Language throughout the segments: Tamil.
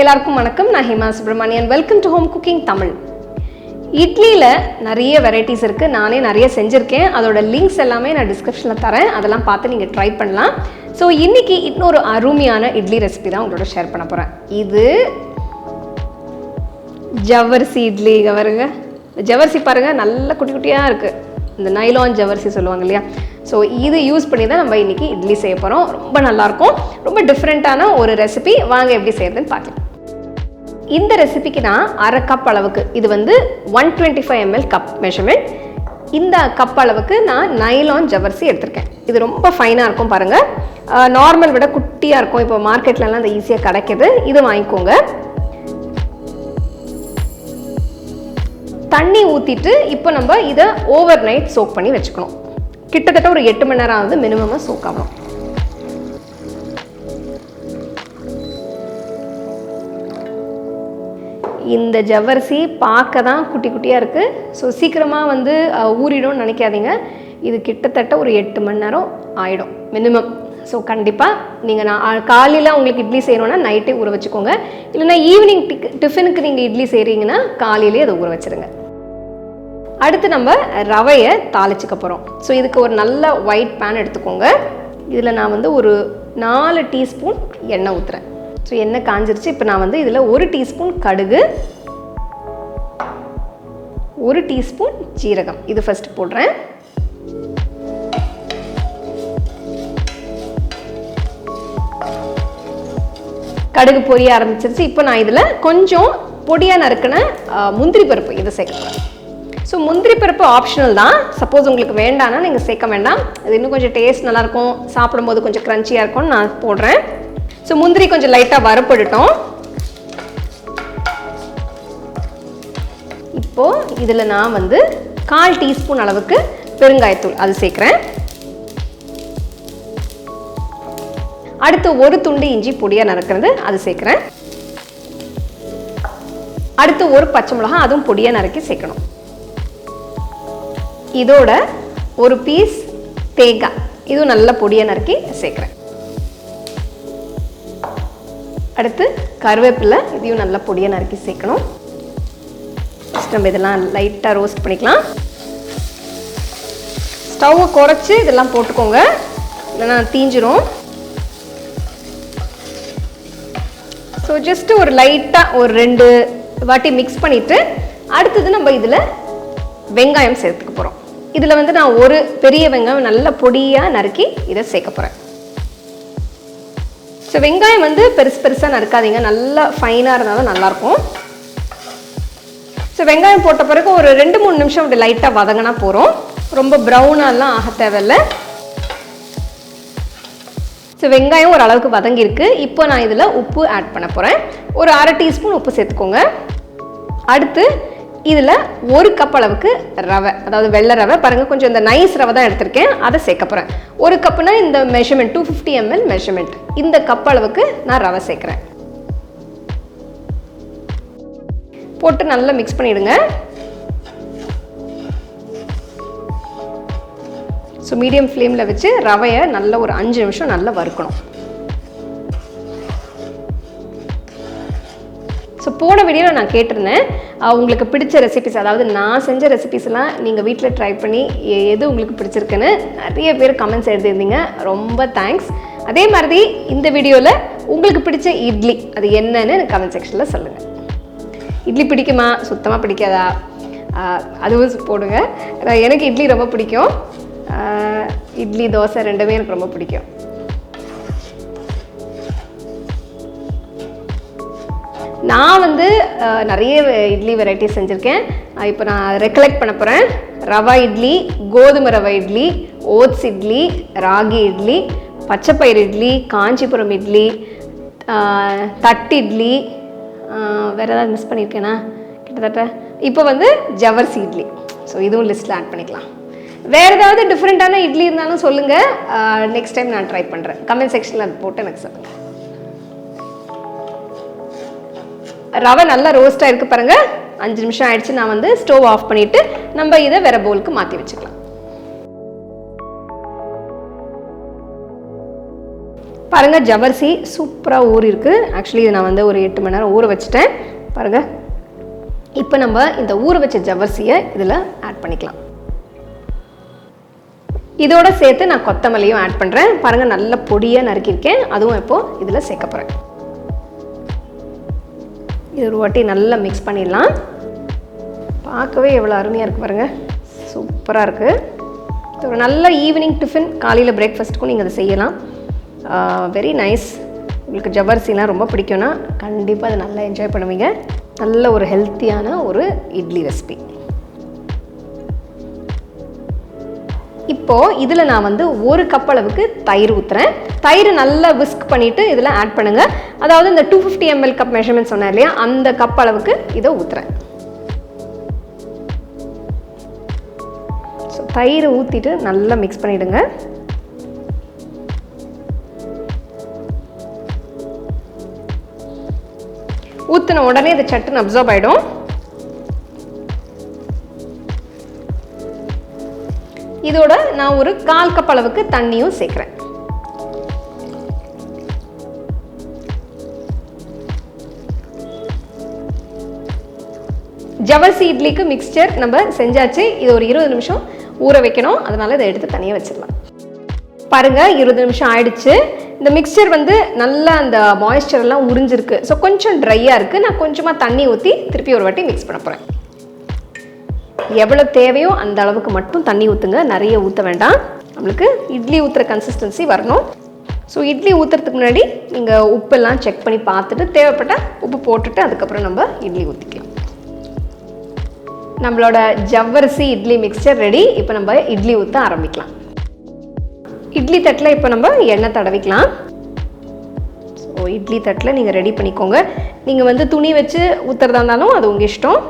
எல்லாருக்கும் வணக்கம். நான் Hima Subramanian welcome to home cooking Tamil. இட்லியில் நிறைய வெரைட்டிஸ் இருக்குது நானே நிறைய செஞ்சுருக்கேன். அதோட லிங்க்ஸ் எல்லாமே நான் டிஸ்கிரிப்ஷனில் தரேன். அதெல்லாம் பார்த்து நீங்கள் ட்ரை பண்ணலாம். ஸோ இன்றைக்கி இன்னொரு அருமையான இட்லி ரெசிபி தான் உங்களோட ஷேர் பண்ண போகிறேன் இது ஜவ்வரிசி இட்லி. கவருங்க பாருங்க. ஜவ்வரிசி பாருங்க. நல்ல குட்டி குட்டியாக இருக்குது இந்த நைலான் ஜவ்வரிசி சொல்லுவாங்க இல்லையா? ஸோ இது யூஸ் பண்ணி தான் நம்ம இன்னைக்கு இட்லி செய்ய போகிறோம் ரொம்ப நல்லாயிருக்கும் ரொம்ப டிஃப்ரெண்ட்டான ஒரு ரெசிபி வாங்க எப்படி செய்யறதுன்னு பார்க்கலாம். இந்த ரெசிபிக்கு நான் அரை கப் அளவுக்கு இது வந்து one twenty five ML cup measurement இந்த கப் அளவுக்கு நான் நைலான் ஜவர்சி எடுத்திருக்கேன். இது ரொம்ப ஃபைனாக இருக்கும் பாருங்கள் நார்மல் விட குட்டியாக இருக்கும். இப்போ மார்க்கெட்லலாம் அது ஈஸியாக கிடைக்கிது. இது வாங்கிக்கோங்க. தண்ணி ஊற்றிட்டு இப்போ நம்ம இதை ஓவர் நைட் சோக் பண்ணி வச்சுக்கணும். கிட்டத்தட்ட ஒரு எட்டு மணி நேரம் ஆகுது மினிமமாக சோக் ஆகணும். இந்த ஜவ்வரிசி பார்க்க தான் குட்டி குட்டியாக இருக்குது ஸோ சீக்கிரமாக வந்து ஊறிடும்னு நினைக்காதீங்க. இது கிட்டத்தட்ட ஒரு எட்டு மணி நேரம் ஆகிடும் மினிமம் ஸோ கண்டிப்பாக நீங்கள் நான் காலையில் உங்களுக்கு இட்லி செய்யணும்னா நைட்டே ஊற வச்சுக்கோங்க. இல்லைன்னா ஈவினிங் டிக் டிஃபனுக்கு நீங்கள் இட்லி செய்கிறீங்கன்னா காலையிலே அதை ஊற வச்சுருங்க. அடுத்து நம்ம ரவையை தாளிச்சுக்க போகிறோம் ஸோ இதுக்கு ஒரு நல்ல ஒயிட் பேன் எடுத்துக்கோங்க. இதில் நான் வந்து ஒரு நாலு டீஸ்பூன் எண்ணெய் ஊற்றுறேன் ஸோ எண்ணெய் காஞ்சிருச்சு. இப்போ நான் வந்து இதில் ஒரு டீஸ்பூன் கடுகு ஒரு டீஸ்பூன் ஜீரகம். இது ஃபர்ஸ்ட் போடுறேன். கடுகு பொரிய ஆரம்பிச்சிருச்சு. இப்போ நான் இதில் கொஞ்சம் பொடியாக நறுக்கின முந்திரி பருப்பு இதை சேர்க்குறேன் ஸோ முந்திரி பருப்பு ஆப்ஷனல் தான். சப்போஸ் உங்களுக்கு வேண்டாம்னா நீங்கள் சேர்க்க வேண்டாம். இது இன்னும் கொஞ்சம் டேஸ்ட் நல்லாயிருக்கும் சாப்பிடும்போது கொஞ்சம் க்ரன்ச்சியாக இருக்கும்னு நான் போடுறேன். ஸோ முந்திரி கொஞ்சம் லைட்டாக வரப்படட்டும் இப்போது இதில் நான் வந்து கால் டீஸ்பூன் அளவுக்கு பெருங்காயத்தூள் அது சேர்க்குறேன். அடுத்து ஒரு துண்டு இஞ்சி பொடியாக நறுக்கிறது அது சேர்க்குறேன். அடுத்து ஒரு பச்சை மிளகாய் அதுவும் பொடியாக நறுக்கி சேர்க்கணும். இதோட ஒரு பீஸ் தேங்காய் இதுவும் நல்ல பொடியாக நறுக்கி சேர்க்குறேன். அடுத்து கருவேப்பிலை இதையும் நல்ல பொடியாக நறுக்கி சேர்க்கணும். நம்ம இதெல்லாம் லைட்டாக ரோஸ்ட் பண்ணிக்கலாம். ஸ்டவ்வை குறைச்சி இதெல்லாம் போட்டுக்கோங்க. இல்லைன்னா தீஞ்சிரும். ஸோ ஜஸ்ட்டு ஒரு லைட்டாக ஒரு ரெண்டு வாட்டி மிக்ஸ் பண்ணிவிட்டு அடுத்தது நம்ம இதில் வெங்காயம் சேர்த்துக்க போகிறோம் இதில் வந்து நான் ஒரு பெரிய வெங்காயம் நல்ல பொடியாக நறுக்கி இதை சேர்க்க போகிறேன் ஸோ வெங்காயம் வந்து பெருசு பெருசாக நறுக்காதீங்க. நல்லா ஃபைனாக இருந்தால் தான் நல்லாயிருக்கும் ஸோ வெங்காயம் போட்ட பிறகு ஒரு ரெண்டு மூணு நிமிஷம் அப்படி லைட்டாக வதங்கினா போகிறோம் ரொம்ப ப்ரௌனாலாம் ஆக தேவையில்லை. ஸோ வெங்காயம் ஒரு அளவுக்கு வதங்கியிருக்கு. இப்போ நான் இதில் உப்பு ஆட் பண்ண போகிறேன் ஒரு அரை டீஸ்பூன் உப்பு சேர்த்துக்கோங்க. அடுத்து இதில் ஒரு கப் அளவுக்கு ரவை அதாவது வெள்ளை ரவை. பாருங்கள் கொஞ்சம் இந்த நைஸ் ரவை தான் எடுத்திருக்கேன். அதை சேர்க்க போகிறேன் ஒரு கப்புனா இந்த measurement two fifty ML measurement இந்த கப் அளவுக்கு நான் ரவை சேர்க்குறேன். போட்டு நல்லா மிக்ஸ் பண்ணிவிடுங்க ஸோ மீடியம் ஃப்ளேமில் வச்சு ரவையை நல்ல ஒரு அஞ்சு நிமிஷம் நல்லா வறுக்கணும். ஸோ போன வீடியோவில் நான் கேட்டிருந்தேன் உங்களுக்கு பிடிச்ச ரெசிபிஸ் அதாவது நான் செஞ்ச ரெசிபிஸ்லாம் நீங்கள் வீட்டில் ட்ரை பண்ணி எது உங்களுக்கு பிடிச்சிருக்குன்னு நிறைய பேர் கமெண்ட்ஸ் எழுதியிருந்தீங்க. ரொம்ப தேங்க்ஸ் அதே மாதிரி இந்த வீடியோவில் உங்களுக்கு பிடிச்ச இட்லி அது என்னன்னு கமெண்ட் செக்ஷனில் சொல்லுங்கள் இட்லி பிடிக்குமா? சுத்தமாக பிடிக்காதா? அதுவும் போடுங்க. எனக்கு இட்லி ரொம்ப பிடிக்கும். இட்லி தோசை ரெண்டுமே எனக்கு ரொம்ப பிடிக்கும். நான் வந்து நிறைய இட்லி வெரைட்டி செஞ்சுருக்கேன். இப்போ நான் ரெக்கலெக்ட் பண்ண போகிறேன் ரவா இட்லி கோதுமை ரவை இட்லி ஓட்ஸ் இட்லி ராகி இட்லி பச்சைப்பயிறு இட்லி காஞ்சிபுரம் இட்லி தட்டு இட்லி வேறு ஏதாவது மிஸ் பண்ணியிருக்கேனா கிட்டத்தட்ட. இப்போ வந்து ஜவர்சி இட்லி. ஸோ இதுவும் லிஸ்ட்டில் ஆட் பண்ணிக்கலாம். வேறு ஏதாவது டிஃப்ரெண்ட்டான இட்லி இருந்தாலும் சொல்லுங்கள் நெக்ஸ்ட் டைம் நான் ட்ரை பண்ணுறேன் கமெண்ட் செக்ஷனில் அது போட்டு எனக்கு சொல்லுங்கள் ரவை நல்லா ரோஸ்ட் ஆயிருக்கு பாருங்க. அஞ்சு நிமிஷம் ஆயிடுச்சு நான் வந்து ஸ்டவ் ஆஃப் பண்ணிட்டு நம்ம இதை வேற பவுலுக்கு மாற்றி வச்சுக்கலாம். பாருங்கள் ஜவர்சி சூப்பராக ஊறி இருக்குது ஆக்சுவலி இதை நான் வந்து ஒரு எட்டு மணி நேரம் ஊற வச்சுட்டேன். பாருங்கள் இப்போ நம்ம இந்த ஊற வச்ச ஜவர்சியை இதில் ஆட் பண்ணிக்கலாம். இதோட சேர்த்து நான் கொத்தமல்லியும் ஆட் பண்ணுறேன் பாருங்கள் நல்ல பொடியாக நறுக்கியிருக்கேன் அதுவும் இப்போது இதில் சேர்க்க போகிறேன் இது ஒரு வாட்டி நல்லா மிக்ஸ் பண்ணிடலாம். பார்க்கவே எவ்வளோ அருமையாக இருக்குது பாருங்கள் சூப்பராக இருக்குது ஒரு நல்ல ஈவினிங் டிஃபன் காலையில் பிரேக்ஃபாஸ்ட்டுக்கும் நீங்கள் அதை செய்யலாம். வெரி நைஸ் உங்களுக்கு ஜவ்வரிசிலாம் ரொம்ப பிடிக்கும்னா கண்டிப்பாக அதை நல்லா என்ஜாய் பண்ணுவீங்க. நல்ல ஒரு ஹெல்த்தியான ஒரு இட்லி ரெசிபி இப்போது இதில் நான் வந்து ஒரு கப் அளவுக்கு தயிர் ஊற்றுறேன் தயிர் நல்லா விஸ்க் பண்ணிவிட்டு இதில் ஆட் பண்ணுங்கள் அதாவது இந்த two fifty ML cup measurement சொன்னேன் இல்லையா? அந்த கப் அளவுக்கு இதை ஊற்றுறேன் ஸோ தயிர் ஊற்றிட்டு நல்லா மிக்ஸ் பண்ணிவிடுங்க ஊற்றின உடனே இது சட்டுன்னு அப்சர்வ் ஆகிடும் இதோட நான் ஒரு கால் கப் அளவுக்கு தண்ணியும் சேர்க்குறேன். ஜவர்சி இட்லிக்கு மிக்ஸ்டர் நம்ம செஞ்சாச்சு. இது ஒரு இருபது நிமிஷம் ஊற வைக்கணும். அதனால இதை எடுத்து தனியாக வச்சிடலாம். பாருங்க இருபது நிமிஷம் ஆயிடுச்சு. இந்த மிக்சர் வந்து நல்லா அந்த மாய்ஸ்சர் உறிஞ்சிருக்கு. ஸோ கொஞ்சம் ட்ரையாக இருக்குது நான் கொஞ்சமாக தண்ணி ஊற்றி திருப்பி ஒரு வாட்டி மிக்ஸ் பண்ண போகிறேன் எவ்வளோ தேவையோ அந்த அளவுக்கு மட்டும் தண்ணி ஊற்றுங்க நிறைய ஊற்ற வேண்டாம். நம்மளுக்கு இட்லி ஊற்றுற கன்சிஸ்டன்சி வரணும். ஸோ இட்லி ஊற்றுறதுக்கு முன்னாடி நீங்கள் உப்பெல்லாம் செக் பண்ணி பார்த்துட்டு தேவைப்பட்டால் உப்பு போட்டுட்டு அதுக்கப்புறம் நம்ம இட்லி ஊற்றிக்கலாம் நம்மளோட ஜவ்வரிசி இட்லி மிக்சர் ரெடி இப்போ நம்ம இட்லி ஊற்ற ஆரம்பிக்கலாம். இட்லி தட்டில் இப்போ நம்ம எண்ணெய் தடவிக்கலாம். ஸோ இட்லி தட்டில் நீங்கள் ரெடி பண்ணிக்கோங்க. நீங்கள் வந்து துணி வச்சு ஊற்றுறதா இருந்தாலும் அது உங்கள் இஷ்டம்.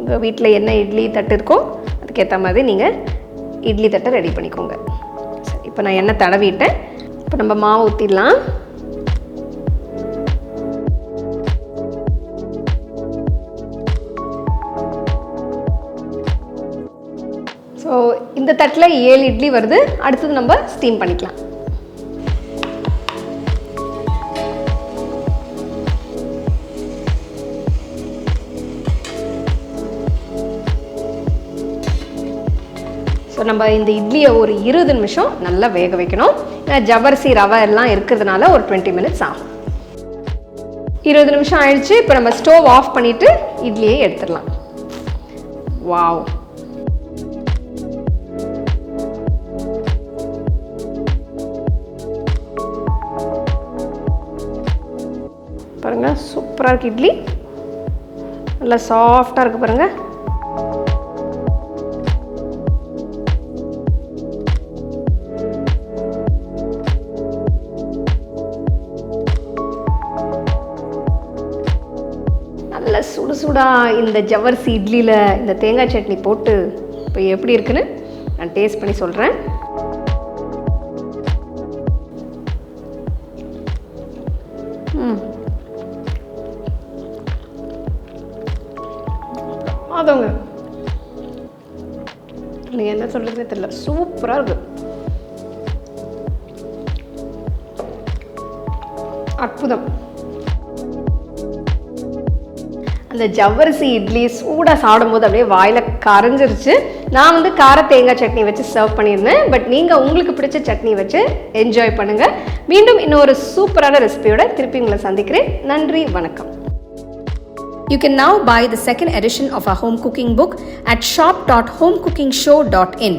உங்கள் வீட்டில் என்ன இட்லி தட்டு இருக்கோ அதுக்கேற்ற மாதிரி நீங்கள் இட்லி தட்டை ரெடி பண்ணிக்கோங்க. சரி இப்போ நான் எண்ணெய் தடவிட்டேன். இப்போ நம்ம மாவு ஊற்றிடலாம் ஸோ இந்த தட்டில் ஏழு இட்லி வருது. அடுத்தது நம்ம ஸ்டீம் பண்ணிக்கலாம். நம்ம இந்த இட்லியை ஒரு இருபது நிமிஷம் நல்லா வேக வைக்கணும். ஜவரிசி ரவை எல்லாம் இருக்கிறதுனால ஒரு டுவெண்ட்டி மினிட்ஸ் ஆகும். இருபது நிமிஷம் ஆயிடுச்சு இப்போ நம்ம ஸ்டோவ் ஆஃப் பண்ணிவிட்டு இட்லியை எடுத்துடலாம். வாவ். பாருங்க சூப்பராக இருக்கு இட்லி. நல்லா சாஃப்டாக இருக்கு பாருங்க. நல்ல சுடு சுடாக இந்த ஜவ்வரிசி இட்லியில் இந்த தேங்காய் சட்னி போட்டு இப்போ எப்படி இருக்குன்னு நான் டேஸ்ட் பண்ணி சொல்கிறேன் ம். அதவங்க நீங்கள் என்ன சொல்கிறதுனே தெரியல. சூப்பராக இருக்கு. அற்புதம். அந்த ஜவ்வரிசி இட்லி சூடாக சாப்பிடும்போது அப்படியே வாயில் கரைஞ்சிருச்சு. நான் வந்து கார தேங்காய் சட்னி வச்சு சர்வ் பண்ணியிருந்தேன். பட் நீங்கள் உங்களுக்கு பிடிச்ச சட்னி வச்சு என்ஜாய் பண்ணுங்கள் மீண்டும் இன்னொரு சூப்பரான ரெசிபியோட திருப்பி உங்களை சந்திக்கிறேன். நன்றி வணக்கம். You can now buy the second edition of our home cooking book at shop.homecookingshow.in.